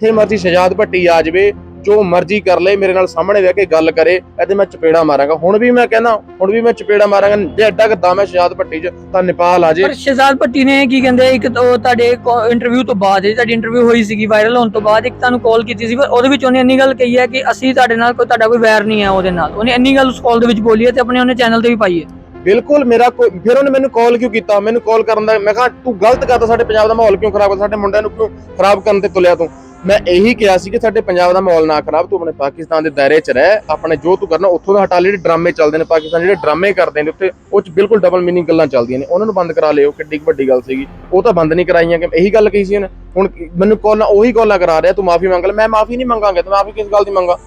ਜਿੱਥੇ ਮਰਜ਼ੀ ਸ਼ਜਾਦ ਭੱਟੀ ਆ ਜਾਵੇ, ਜੋ ਮਰਜ਼ੀ ਕਰ ਲੈ ਮੇਰੇ ਨਾਲ ਸਾਹਮਣੇ ਬਹਿ ਕੇ ਗੱਲ ਕਰੇ, ਇਹਦੇ ਮੈਂ ਚਪੇੜਾ ਮਾਰਾਂਗਾ। ਹੁਣ ਵੀ ਮੈਂ ਕਹਿੰਦਾ, ਹੁਣ ਵੀ ਮੈਂ ਚਪੇੜਾ ਮਾਰਾਂਗਾ, ਜੇ ਐਡਾ ਕਿ ਦਮ ਸ਼ਜਾਦ ਭੱਟੀ 'ਚ, ਤਾਂ ਨੇਪਾਲ ਆ ਜੇ। ਪਰ ਸ਼ਹਿਜ਼ਾਦ ਭੱਟੀ ਨੇ ਕੀ ਕਹਿੰਦੇ, ਇੱਕ ਉਹ ਤੁਹਾਡੇ ਇੰਟਰਵਿਊ ਤੋਂ ਬਾਅਦ ਜਿਹੜੀ ਤੁਹਾਡੀ ਇੰਟਰਵਿਊ ਹੋਈ ਸੀਗੀ ਵਾਇਰਲ ਹੋਣ ਤੋਂ ਬਾਅਦ, ਇੱਕ ਤੁਹਾਨੂੰ ਕਾਲ ਕੀਤੀ ਸੀ, ਪਰ ਉਹਦੇ ਵਿੱਚ ਉਹਨੇ ਇੰਨੀ ਗੱਲ ਕਹੀ ਹੈ ਕਿ ਅਸੀਂ ਤੁਹਾਡੇ ਨਾਲ ਕੋਈ, ਤੁਹਾਡਾ ਕੋਈ ਵੈਰ ਨਹੀਂ ਹੈ ਉਹਦੇ ਨਾਲ। ਉਹਨੇ ਇੰਨੀ ਗੱਲ ਉਸ ਕਾਲ ਦੇ ਵਿੱਚ ਬੋਲੀ ਹੈ ਤੇ ਆਪਣੇ ਉਹਨੇ ਚੈਨਲ ਤੇ ਵੀ ਪਾਈ ਹੈ। ਬਿਲਕੁਲ ਮੇਰਾ ਕੋਈ ਫਿਰ ਉਹਨੇ ਮੈਨੂੰ ਕਾਲ ਕਿਉਂ ਕੀਤਾ? ਮੈਨੂੰ ਕਾਲ ਕਰਨ ਦਾ ਮੈਂ ਕਿਹਾ, ਤੂੰ ਗਲਤ ਕਰਦਾ, ਸਾਡੇ ਪੰਜਾਬ ਦਾ ਮਾਹੌਲ ਕਿਉਂ ਖਰਾਬ ਕਰਦਾ? ਸਾਡੇ ਮੁੰਡਿਆਂ ਨੂੰ ਕਿਉਂ ਖਰਾਬ ਕਰਨ ਤੇ ਤੁਲਿਆ ਤੂੰ? ਮੈਂ ਇਹੀ ਕਿਹਾ ਸੀ ਕਿ ਸਾਡੇ ਪੰਜਾਬ ਦਾ ਮਾਹੌਲ ਨਾ ਖਰਾਬ, ਤੂੰ ਆਪਣੇ ਪਾਕਿਸਤਾਨ ਦੇ ਦਾਇਰੇ 'ਚ ਰਹਿ, ਆਪਣੇ ਜੋ ਤੂੰ ਕਰਨਾ, ਉੱਥੋਂ ਦਾ ਹਟਾ ਲੈ, ਜਿਹੜੇ ਡਰਾਮੇ ਚੱਲਦੇ ਨੇ ਪਾਕਿਸਤਾਨ, ਜਿਹੜੇ ਡਰਾਮੇ ਕਰਦੇ ਨੇ ਉੱਥੇ, ਉਹ 'ਚ ਬਿਲਕੁਲ ਡਬਲ ਮੀਨਿੰਗ ਗੱਲਾਂ ਚੱਲਦੀਆਂ ਨੇ। ਉਹਨਾਂ ਨੂੰ ਬੰਦ ਕਰਾ ਲਿਓ, ਕਿੱਡੀ ਵੱਡੀ ਗੱਲ ਸੀਗੀ। ਉਹ ਤਾਂ ਬੰਦ ਨਹੀਂ ਕਰਾਈਆਂ ਕਿ ਇਹੀ ਗੱਲ ਕਹੀ ਸੀ ਉਹਨੇ। ਹੁਣ ਮੈਨੂੰ ਕਾਲਾਂ ਉਹੀ ਕਾਲਾਂ ਕਰਾ ਰਿਹਾ, ਤੂੰ ਮਾਫੀ ਮੰਗ ਲੈ। ਮੈਂ ਮਾਫੀ ਨਹੀਂ ਮੰਗਾਂਗਾ, ਤੇ ਮਾਫੀ ਕਿਸ ਗੱਲ ਦੀ ਮੰਗਾ?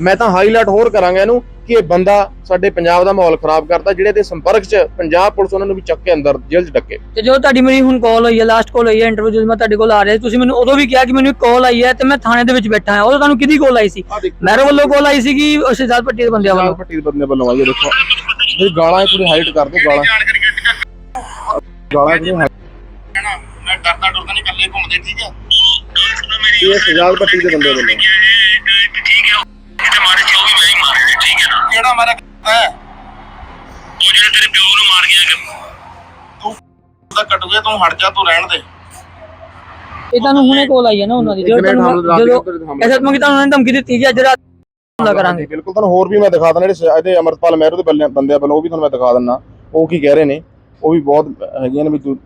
ਮੈਂ ਤਾਂ ਹਾਈਲਾਈਟ ਹੋਰ ਕਰਾਂਗਾ ਇਹਨੂੰ। ਕਿ ਇਹ ਬੰਦਾ ਸਾਡੇ ਪੰਜਾਬ ਦਾ ਮਾਹੌਲ ਖਰਾਬ ਕਰਦਾ ਜਿਹੜੇ ਦੇ ਸੰਪਰਕ 'ਚ ਪੰਜਾਬ ਪੁਲਿਸ ਉਹਨਾਂ ਨੂੰ ਵੀ ਚੱਕ ਕੇ ਅੰਦਰ ਜੇਲ੍ਹ 'ਚ ਡੱਕੇ। ਤੇ ਜੋ ਤੁਹਾਡੀ ਮੇਰੀ ਹੁਣ ਕਾਲ ਹੋਈ ਹੈ ਲਾਸਟ ਕਾਲ ਹੋਈ ਹੈ ਇੰਟਰਵਿਊ ਜਦੋਂ ਮੈਂ ਤੁਹਾਡੇ ਕੋਲ ਆ ਰਿਹਾ ਸੀ, ਤੁਸੀਂ ਮੈਨੂੰ ਉਦੋਂ ਵੀ ਕਿਹਾ ਕਿ ਮੈਨੂੰ ਇੱਕ ਕਾਲ ਆਈ ਹੈ ਤੇ ਮੈਂ ਥਾਣੇ ਦੇ ਵਿੱਚ ਬੈਠਾ ਹਾਂ। ਉਦੋਂ ਤੁਹਾਨੂੰ ਕਿਹਦੀ ਕਾਲ ਆਈ ਸੀ? ਮੇਰੇ ਵੱਲੋਂ ਕਾਲ ਆਈ ਸੀਗੀ ਉਹ ਸ਼ਹਿਜ਼ਾਦ ਭੱਟੀ ਦੇ ਬੰਦਿਆਂ ਵੱਲੋਂ? ਪੱਟੀ ਦੇ ਬੰਦੇ ਵੱਲੋਂ ਆਈ ਹੈ ਦੇਖੋ। ਇਹ ਗਾਲਾਂ ਇਹ ਪੂਰੀ ਹਾਈਟ ਕਰ ਦੋ ਗਾਲਾਂ। ਗਾਲਾਂ ਪੂਰੀ height- ਮੈਂ ਡਰਦਾ ਡਰਦਾ ਨਹੀਂ ਇਕੱਲੇ ਘੁੰਮਦੇ ਠੀਕ ਹੈ? ਇਹ ਸਜਾਦ ਪੱਟੀ ਦੇ ਬੰਦੇ ਵੱਲੋਂ ਠੀਕ ਹੈ ਇਹਦੇ ਮਾਰੇ ਜੋ ਵੀ ਮੈਂ ਹੀ ਮਾਰੇ ਨੇ ਠੀਕ ਹੈ ਨਾ ਕਿਹੜਾ ਮਾਰਿਆ ਹੈ। ਉਹ ਜਿਹੜੇ ਤੇਰੇ ਪਿਓ ਨੂੰ ਮਾਰ ਗਿਆ ਕਿ ਤੂੰ ਦਾ ਕੱਟ ਗਿਆ ਤੂੰ ਹਟ ਜਾ ਤੂੰ ਰਹਿਣ ਦੇ। ਇਹ ਤੁਹਾਨੂੰ ਹੁਣੇ ਕਾਲ ਆਈ ਹੈ ਨਾ ਉਹਨਾਂ ਦੀ। ਜਦੋਂ ਇੱਕ ਮਿੰਟ ਤੁਹਾਨੂੰ ਹਮਲਾ ਜਦੋਂ ਹਮਲਾ ਐਸਾ ਮੰਗੀ ਤੁਹਾਨੂੰ ਉਹਨਾਂ ਨੇ ਧਮਕੀ ਦਿੱਤੀ ਕਿ ਅੱਜ ਰਾਤ ਹਮਲਾ ਕਰਾਂਗੇ। ਬਿਲਕੁਲ ਤੁਹਾਨੂੰ ਹੋਰ ਵੀ ਮੈਂ ਦਿਖਾ ਦਿੰਦਾ ਜਿਹੜੇ ਇਹਦੇ ਅਮਰਪਾਲ ਮਹਿਰੋ ਦੇ ਬੰਦੇ- ਬੰਦਿਆਂ ਵੱਲੋਂ ਉਹ ਵੀ ਤੁਹਾਨੂੰ ਮੈਂ ਦਿਖਾ ਦਿੰਦਾ। ਉਹ ਕੀ ਕਹਿ ਰਹੇ ਨੇ ਉਹ ਵੀ ਬਹੁਤ ਹੈਗੀਆਂ ਨੇ ਵੀ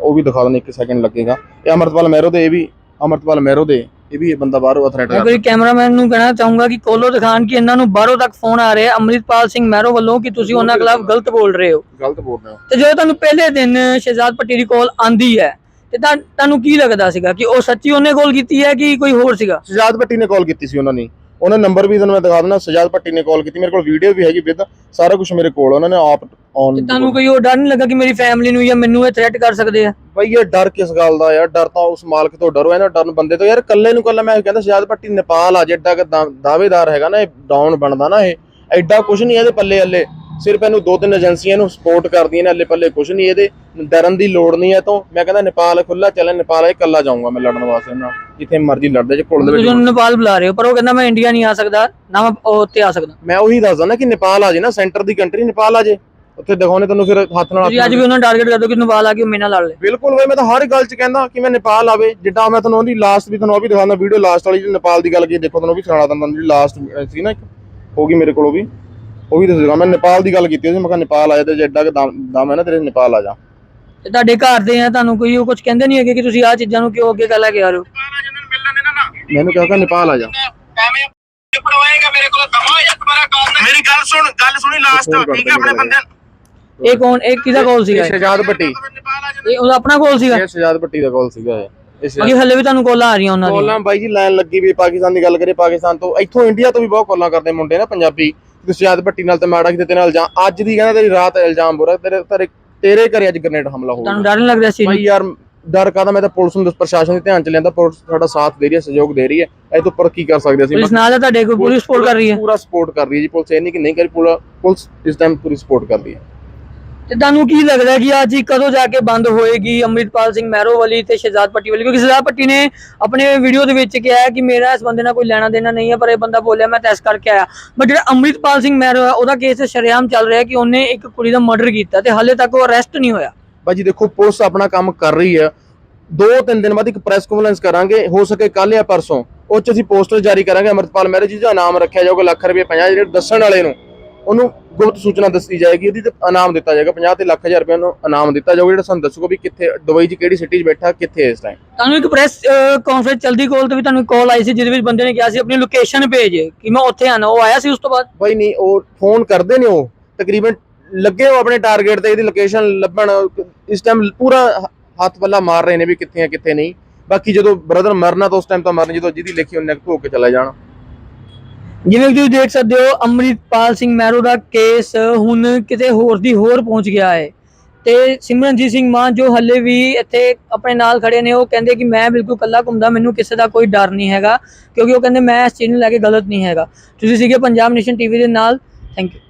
ਉਹ ਵੀ ਦਿਖਾ ਦਿੰਦਾ ਇੱਕ ਸੈਕਿੰਡ ਲੱਗੇਗਾ। ਇਹ ਅਮਰਪਾਲ ਮਹਿਰੋ ਦੇ ਇਹ ਵੀ ਅਮਰਪਾਲ ਮਹਿਰੋ ਦੇ। ਇਹ ਵੀ ਇਹ ਬੰਦਾ ਬਾਹਰੋਂ ਥ੍ਰੈਟ ਮੈਂ ਕਰਦਾ। ਕੋਈ ਕੈਮਰਾਮੈਨ ਨੂੰ ਕਹਿਣਾ ਚਾਹੂੰਗਾ ਕਿ ਕੋਲੋ ਦਿਖਾਣ ਕਿ ਇਹਨਾਂ ਨੂੰ ਬਾਹਰੋਂ ਤੱਕ ਫੋਨ ਆ ਰਿਹਾ ਅੰਮ੍ਰਿਤਪਾਲ ਸਿੰਘ ਮਹਿਰੋ ਵੱਲੋਂ ਕਿ ਤੁਸੀਂ ਉਹਨਾਂ ਖਿਲਾਫ ਗਲਤ ਬੋਲ ਰਹੇ ਹੋ। ਗਲਤ ਬੋਲ ਰਹੇ ਹੋ। ਤੇ ਜਦੋਂ ਤੁਹਾਨੂੰ ਪਹਿਲੇ ਦਿਨ ਸ਼ਹਿਜ਼ਾਦ ਪੱਟੀ ਦੀ ਕਾਲ ਆਂਦੀ ਹੈ ਤੇ ਤਾਂ ਤੁਹਾਨੂੰ ਕੀ ਲੱਗਦਾ ਸੀਗਾ ਕਿ ਉਹ ਸੱਚੀ ਉਹਨੇ ਕਾਲ ਕੀਤੀ ਹੈ ਕਿ ਕੋਈ ਹੋਰ ਸੀਗਾ? ਸਜਾਦ ਭੱਟੀ ਨੇ ਕਾਲ ਕੀਤੀ ਸੀ ਉਹਨਾਂ ਨੇ। ਉਹਨਾਂ ਨੰਬਰ ਵੀ ਤੁਹਾਨੂੰ ਮੈਂ ਦਿਖਾ ਦਿੰਦਾ ਸਜਾਦ ਭੱਟੀ ਨੇ ਕਾਲ ਕੀਤੀ ਮੇਰੇ ਕੋਲ ਵੀਡੀਓ ਵੀ ਹੈਗੀ ਵਿਦ ਸਾਰਾ ਕੁਝ ਮੇਰੇ ਕੋਲ ਉਹਨਾਂ ਨੇ ਆਪ ਔਨ ਤੁਹਾਨੂੰ ਕੋਈ ਉਹ ਡਰ ਨਹੀਂ ਲੱਗਾ ਕਿ ਮੇਰੀ ਫੈਮਿਲੀ ਨੂੰ ਜਾਂ ਮੈਨੂੰ ਇਹ ਥ੍ਰੈਟ ਕਰ ਸਕਦੇ ਆ? ਬਈ ਇਹ ਡਰ ਕਿਸ ਗੱਲ ਦਾ ਯਾਰ ਡਰ ਤਾਂ ਉਸ ਮਾਲਕ ਤੋਂ ਡਰੋ ਇਹਨਾਂ ਡਰਨ ਬੰਦੇ ਤੋਂ। ਯਾਰ ਕੱਲੇ ਨੂੰ ਕੱਲਾ ਮੈਂ ਕਹਿੰਦਾ ਸਜਾਦ ਭੱਟੀ ਨੇਪਾਲ ਆ ਜਿੱਡਾ ਕਿ ਦਾ- ਦਾਅਵੇਦਾਰ ਹੈਗਾ ਨਾ ਇਹ ਡਾਊਨ ਬਣਦਾ ਨਾ ਇਹ ਐਡਾ ਕੁਝ ਨਹੀਂ ਇਹਦੇ ਪੱਲੇ ਹੱਲੇ ਸਿਰਫ ਇਹਨੂੰ ਦੋ ਤਿੰਨ ਏਜੰਸੀਆਂ ਨੂੰ ਸਪੋਰਟ ਕਰਦੀਆਂ ਨੇ ਹੱਲੇ ਪੱਲੇ ਕੁਝ ਨਹੀਂ ਇਹਦੇ ਡਰਨ ਦੀ ਲੋੜ ਨਹੀਂ ਹੈ ਤੋਂ। ਮੈਂ ਕਹਿੰਦਾ ਨੇਪਾਲ ਖੁੱਲਾ ਚੱਲੇ ਨੇਪਾਲ ਇਹ ਕੱਲਾ ਜਾਊਂਗਾ ਮੈਂ ਲੜਨ ਵਾਸਤੇ ਨਾਲ ਜਿੱਥੇ ਮਰਜ਼ੀ ਲੜਦੇ ਜੇ ਕੋਲ ਦੇ ਤੁਸੀਂ ਵਿੱਚ ਉਹਨੂੰ ਨੇਪਾਲ ਬੁਲਾ ਰਹੇ ਹੋ ਪਰ ਉਹ ਕਹਿੰਦਾ ਮੈਂ ਇੰਡੀਆ ਨਹੀਂ ਆ ਸਕਦਾ ਨਾ ਮੈਂ ਉਹ ਉੱਥੇ ਆ ਸਕਦਾ। ਮੈਂ ਉਹੀ ਦੱਸਦਾ ਨਾ ਕਿ ਨੇਪਾਲ ਆ ਜੇ ਨਾ ਸੈਂਟਰ ਦੀ ਕੰਟਰੀ ਨੇਪਾਲ ਆ ਜੇ ਉੱਥੇ ਦਿਖਾਉਣੇ ਤੁਹਾਨੂੰ ਫਿਰ ਹੱਥ ਨਾਲ ਤੁਸੀਂ ਅੱਜ ਵੀ ਉਹਨਾਂ ਟਾਰਗੇਟ ਕਰ ਦਿਓ ਕਿ ਨੇਪਾਲ ਆ ਕੇ ਉਹ ਮੇਰੇ ਨਾਲ ਲੜ ਲੈ ਬਿਲਕੁਲ ਬਈ ਮੈਂ ਤਾਂ ਹਰ ਗੱਲ 'ਚ ਕਹਿੰਦਾ ਕਿ ਮੈਂ ਨੇਪਾਲ ਆਵੇ ਜਿੱਦਾਂ ਮੈਂ ਤੁਹਾਨੂੰ ਉਹਦੀ ਲਾਸਟ ਵੀ ਤੁਹਾਨੂੰ ਉਹ ਵੀ ਦਿਖਾਉਂਦਾ ਵੀਡੀਓ ਲਾਸਟ ਵਾਲੀ ਜਿਹੜੀ ਨੇਪਾਲ ਦੀ ਗੱਲ ਕੀ ਦੇਖੋ ਤੁਹਾਨੂੰ ਉਹ ਵੀ ਸੁਣਾ ਦਿੰਦਾ ਜਿਹੜੀ ਲਾਸਟ ਸੀ ਨਾ ਇੱਕ ਹੋ ਗਈ ਮੇਰੇ ਕੋਲ ਉਹ ਵੀ। ਉਹ ਵੀ ਦੱਸੂਗਾ। ਮੈਂ ਨੇਪਾਲ ਦੀ ਗੱਲ ਕੀਤੀ ਸੀ ਮੈਂ ਕਿਹਾ ਨੇਪਾਲ ਆ ਜਾ ਤੇ ਜੇ ਐਡਾ ਕਿ ਦਮ ਹੈ ਨਾ ਤੇਰੇ ਨੇਪਾਲ ਆ ਜਾ। ਤੇ ਤੁਹਾਡੇ ਘਰ ਦੇ ਆ ਤੁਹਾਨੂੰ ਕੋਈ ਉਹ ਕੁਝ ਕਹਿੰਦੇ ਨਹੀਂ ਹੈਗੇ ਕਿ ਤੁਸੀਂ ਆਹ ਚੀਜ਼ਾਂ ਨੂੰ ਕਿਉਂ ਅੱਗੇ ਲੈ ਕੇ ਆ ਰਹੇ ਹੋ? ਮੈਨੂੰ ਕਿਹਾ ਕਿ ਨੇਪਾਲ ਆ ਜਾ। ਮੇਰੇ ਕੋਲ ਦਫਾ ਜਾਂ ਤੁਹਾਡਾ ਕਾਲ ਮੇਰੀ ਗੱਲ ਸੁਣ ਗੱਲ ਸੁਣੀ ਲਾਸਟ ਠੀਕ ਹੈ ਆਪਣੇ ਬੰਦੇ ਇਹ ਕੌਣ ਇਹ ਕਿਹਦਾ ਕਾਲ ਸੀਗਾ ਇਹ ਸ਼ਹਜਾਦ ਜਾਂਦਾ ਇਹ ਉਹਦਾ ਆਪਣਾ ਕਾਲ ਸੀਗਾ? ਇਹ ਸ਼ਹਜਾਦ ਭੱਟੀ ਦਾ ਕਾਲ ਸੀਗਾ ਇਹ। ਇਹ ਹੱਲੇ ਵੀ ਤੁਹਾਨੂੰ ਕਾਲਾਂ ਆ ਰਹੀਆਂ ਉਹਨਾਂ ਦੀਆਂ। ਕਾਲਾਂ ਬਾਈ ਜੀ ਲਾਈਨ ਲੱਗੀ ਵੀ ਪਾਕਿਸਤਾਨ ਦੀ ਗੱਲ ਕਰੇ ਪਾਕਿਸਤਾਨ ਤੋਂ ਇੱਥੋਂ ਇੰਡੀਆ ਤੋਂ ਵੀ ਬਹੁਤ ਕਾਲਾਂ ਕਰਦੇ ਮੁੰਡੇ ਨਾ ਪੰਜਾਬੀ। ਤੇ ਸ਼ਹਜਾਦ ਭੱਟੀ ਨਾਲ ਤੇ ਮਾੜਾ ਕਿਤੇ ਤੇਰੇ ਨਾਲ ਜਾਂ ਅੱਜ ਦੀ ਕਹਿੰਦਾ ਤੇਰੀ ਰਾਤ ਇਲਜ਼ਾਮ ਬੁਰਾ ਤੇਰੇ ਤੇਰੇ ਤੇਰੇ ਘਰੇ ਅੱਜ ਗ੍ਰਨੇਡ ਹਮਲਾ ਹੋ ਤੁਹਾਨੂੰ ਗਿਆ। ਡਰ ਨਹੀਂ ਲੱਗ ਰਿਹਾ ਸੀ? ਭਾਈ ਯਾਰ ਡਰ ਕਾਦਾ ਮੈਂ ਤਾਂ ਪੁਲਿਸ ਨੂੰ ਪ੍ਰਸ਼ਾਸਨ ਦੇ ਧਿਆਨ ਚ ਲਿਆਂਦਾ ਪੁਲਿਸ ਸਾਡਾ ਸਾਥ ਦੇ ਰਹੀ ਹੈ ਸਹਿਯੋਗ ਦੇ ਰਹੀ ਹੈ। ਇਹ ਤੋਂ ਉੱਪਰ ਕੀ ਕਰ ਸਕਦੇ ਅਸੀਂ? ਪੁਲਿਸ ਨਾਲ ਹੈ ਤੁਹਾਡੇ ਕੋਈ ਪੁਲਿਸ ਸਪੋਰਟ ਕਰ ਰਹੀ ਹੈ? ਪੂਰਾ ਸਪੋਰਟ ਕਰ ਰਹੀ ਹੈ ਜੀ ਪੁਲਿਸ ਇਹ ਨਹੀਂ ਕਿ ਨਹੀਂ ਕਰੀ ਪੁਲਿਸ ਇਸ ਟਾਈਮ ਪੂਰੀ ਸਪੋਰਟ ਕਰ ਰਹੀ ਹੈ। ਤੇ ਤੁਹਾਨੂੰ ਕੀ ਲੱਗਦਾ ਕਿ ਅੱਜ ਕਦੋਂ ਜਾ ਕੇ ਬੰਦ ਹੋਏਗੀ ਅੰਮ੍ਰਿਤਪਾਲ ਸਿੰਘ ਮਹਿਰੋ ਤੇ ਸ਼ਹਿਜ਼ਾਦ ਪੱਟੀ ਵਾਲੀ? ਕਿਉਂਕਿ ਸ਼ਹਿਜ਼ਾਦ ਪੱਟੀ ਨੇ ਆਪਣੇ ਵੀਡੀਓ ਦੇ ਵਿੱਚ ਕਿਹਾ ਕਿ ਮੇਰਾ ਇਸ ਬੰਦੇ ਨਾਲ ਕੋਈ ਲੈਣਾ ਦੇਣਾ ਨਹੀਂ ਹੈ, ਪਰ ਇਹ ਬੰਦਾ ਬੋਲਿਆ, ਮੈਂ ਟੈਸਟ ਕਰਕੇ ਆਇਆ। ਬਟ ਜਿਹੜਾ ਅੰਮ੍ਰਿਤਪਾਲ ਸਿੰਘ ਮਹਿਰੋ ਹੈ, ਉਹਦਾ ਕੇਸ ਸ਼ਰੇਆਮ ਚੱਲ ਰਿਹਾ ਕਿ ਉਹਨੇ ਇੱਕ ਕੁੜੀ ਦਾ ਮਰਡਰ ਕੀਤਾ ਤੇ ਹਾਲੇ ਤੱਕ ਉਹ ਅਰੈਸਟ ਨਹੀਂ ਹੋਇਆ। ਬਾਜੀ ਦੇਖੋ, ਪੁਲਿਸ ਆਪਣਾ ਕੰਮ ਕਰ ਰਹੀ ਹੈ। ਦੋ ਤਿੰਨ ਦਿਨ ਬਾਅਦ ਇੱਕ ਪ੍ਰੈਸ ਕਾਨਫਰੰਸ ਕਰਾਂਗੇ। ਹੋ ਸਕੇ ਕੱਲ ਜਾਂ ਪਰਸੋਂ। ਉਹ ਚ ਅਸੀਂ ਪੋਸਟਰ ਜਾਰੀ ਕਰਾਂਗੇ। ਅਮਰਪਾਲ ਮੈਰਿਜ ਜੀ ਦਾ ਇਨਾਮ ਰੱਖਿਆ ਜਾਊਗਾ ਲੱਖ ਰੁਪਏ 50 ਜਿਹੜੇ ਦੱਸਣ ਵਾਲੇ ਨੂੰ। ਉਹਨੂੰ ਗੁਪਤ ਸੂਚਨਾ ਦੱਸੀ ਜਾਏਗੀ ਉਹਦੀ ਤੇ ਇਨਾਮ ਦਿੱਤਾ ਜਾਏਗਾ 50 ਤੇ ਲੱਖ ਹਜ਼ਾਰ ਰੁਪਏ ਨੂੰ ਇਨਾਮ ਦਿੱਤਾ ਜਾਊਗਾ ਜਿਹੜਾ ਸਾਨੂੰ ਦੱਸੂਗਾ ਵੀ ਕਿੱਥੇ ਦੁਬਈ 'ਚ ਕਿਹੜੀ ਸਿਟੀ 'ਚ ਬੈਠਾ ਕਿੱਥੇ ਇਸ ਟਾਈਮ ਤੁਹਾਨੂੰ ਇੱਕ ਪ੍ਰੈਸ ਕਾਨਫਰੰਸ ਚਲਦੀ ਕੋਲ ਤੇ ਵੀ ਤੁਹਾਨੂੰ ਕਾਲ ਆਈ ਸੀ ਜਿਹਦੇ ਵਿੱਚ ਬੰਦੇ ਨੇ ਕਿਹਾ ਸੀ ਆਪਣੀ ਲੋਕੇਸ਼ਨ ਭੇਜ ਕਿ ਮੈਂ ਉੱਥੇ ਆਣਾ ਉਹ ਆਇਆ ਸੀ ਉਸ ਤੋਂ ਬਾਅਦ? ਬਾਈ ਨਹੀਂ ਉਹ ਫੋਨ ਕਰਦੇ ਨੇ ਉਹ ਤਕਰੀਬਨ ਲੱਗੇ ਹੋ ਆਪਣੇ ਟਾਰਗੇਟ ਤੇ ਇਹਦੀ ਲੋਕੇਸ਼ਨ ਲੱਭਣ ਇਸ ਟਾਈਮ ਪੂਰਾ ਹੱਥ ਪੱਲਾ ਮਾਰ ਰਹੇ ਨੇ ਵੀ ਕਿੱਥੇ ਆ ਕਿੱਥੇ ਨਹੀਂ। ਬਾਕੀ ਜਦੋਂ ਬ੍ਰਦਰ ਮਰਨਾ ਤਾਂ ਉਸ ਟਾਈਮ ਤਾਂ ਮਰਨ ਜਦੋਂ ਜਿਹਦੀ ਲਿਖੀ ਉਹਨੇ ਕੇ ਚਲਾ ਜਾਣਾ। ਜਿਵੇਂ ਕਿ ਤੁਸੀਂ ਦੇਖ ਸਕਦੇ ਹੋ, ਅੰਮ੍ਰਿਤਪਾਲ ਸਿੰਘ ਮਹਿਰੋ ਦਾ ਕੇਸ ਹੁਣ ਕਿਤੇ ਹੋਰ ਦੀ ਹੋਰ ਪਹੁੰਚ ਗਿਆ ਹੈ। ਤੇ ਸਿਮਰਨਜੀਤ ਸਿੰਘ ਮਾਨ ਜੋ ਹੱਲੇ ਵੀ ਇੱਥੇ ਆਪਣੇ ਨਾਲ ਖੜੇ ਨੇ, ਉਹ ਕਹਿੰਦੇ ਕਿ ਮੈਂ ਬਿਲਕੁਲ ਕੱਲਾ ਘੁੰਮਦਾ, ਮੈਨੂੰ ਕਿਸੇ ਦਾ ਕੋਈ ਡਰ ਨਹੀਂ ਹੈਗਾ, ਕਿਉਂਕਿ ਉਹ ਕਹਿੰਦੇ ਮੈਂ ਇਸ ਚੀਜ਼ ਨੂੰ ਲੈ ਕੇ ਗਲਤ ਨਹੀਂ ਹੈਗਾ। ਤੁਸੀਂ ਸੀਗੇ ਪੰਜਾਬ ਨੇਸ਼ਨ ਟੀਵੀ ਦੇ ਨਾਲ ਥੈਂਕ ਯੂ